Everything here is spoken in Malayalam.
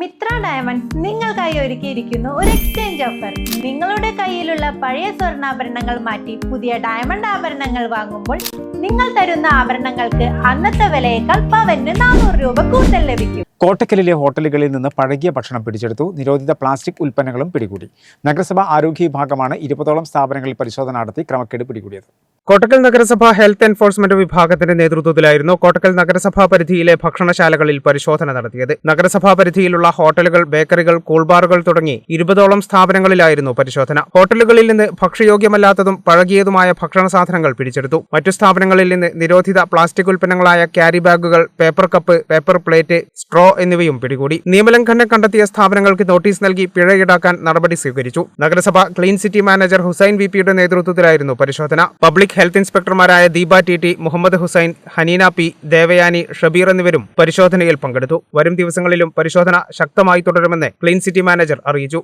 മിത്ര ഡയമണ്ട് നിങ്ങൾക്കായി ഒരുക്കിയിരിക്കുന്നു ഒരു എക്സ്ചേഞ്ച് ഓഫർ നിങ്ങളുടെ കയ്യിലുള്ള പഴയ സ്വർണാഭരണങ്ങൾ മാറ്റി പുതിയ ഡയമണ്ട് ആഭരണങ്ങൾ വാങ്ങുമ്പോൾ നിങ്ങൾ തരുന്ന ആഭരണങ്ങൾക്ക് അന്നത്തെ വിലയേക്കാൾ പവന് നാനൂറ് രൂപ കൂടുതൽ ലഭിക്കും. കോട്ടക്കലിലെ ഹോട്ടലുകളിൽ നിന്ന് പഴകിയ ഭക്ഷണം പിടിച്ചെടുത്തു. നിരോധിത പ്ലാസ്റ്റിക് ഉൽപ്പന്നങ്ങളും പിടികൂടി. നഗരസഭാ ആരോഗ്യ വിഭാഗമാണ് ഇരുപതോളം സ്ഥാപനങ്ങളിൽ പരിശോധന നടത്തി ക്രമക്കേട് പിടികൂടിയത്. കോട്ടക്കൽ നഗരസഭ ഹെൽത്ത് എൻഫോഴ്സ്മെന്റ് വിഭാഗത്തിന്റെ നേതൃത്വത്തിലായിരുന്നു കോട്ടക്കൽ നഗരസഭാ പരിധിയിലെ ഭക്ഷണശാലകളിൽ പരിശോധന നടത്തിയത്. നഗരസഭാ പരിധിയിലുള്ള ഹോട്ടലുകൾ ബേക്കറികൾ കൂൾബാറുകൾ തുടങ്ങി ഇരുപതോളം സ്ഥാപനങ്ങളിലായിരുന്നു പരിശോധന. ഹോട്ടലുകളിൽ നിന്ന് ഭക്ഷ്യയോഗ്യമല്ലാത്തതും പഴകിയതുമായ ഭക്ഷണ സാധനങ്ങൾ പിടിച്ചെടുത്തു. മറ്റു സ്ഥാപനങ്ങളിൽ നിന്ന് നിരോധിത പ്ലാസ്റ്റിക് ഉൽപ്പന്നങ്ങളായ ക്യാരി ബാഗുകൾ paper cup paper plate straw എന്നിവയും പിടികൂടി. നിയമലംഘനം കണ്ടെത്തിയ സ്ഥാപനങ്ങൾക്ക് നോട്ടീസ് നൽകി പിഴ ഈടാക്കാൻ നടപടി സ്വീകരിച്ചു. നഗരസഭ clean city manager Hussain V പിയുടെ നേതൃത്വത്തിലായിരുന്നു പരിശോധന. Public health ഇൻസ്പെക്ടർമാരായ Deepa T T Muhammad Hussain Haneena P Devayani Shabeer എന്നിവരും പരിശോധനയിൽ പങ്കെടുത്തു. വരും ദിവസങ്ങളിലും പരിശോധന ശക്തമായി തുടരുമെന്ന് ക്ലീൻ സിറ്റി മാനേജർ അറിയിച്ചു.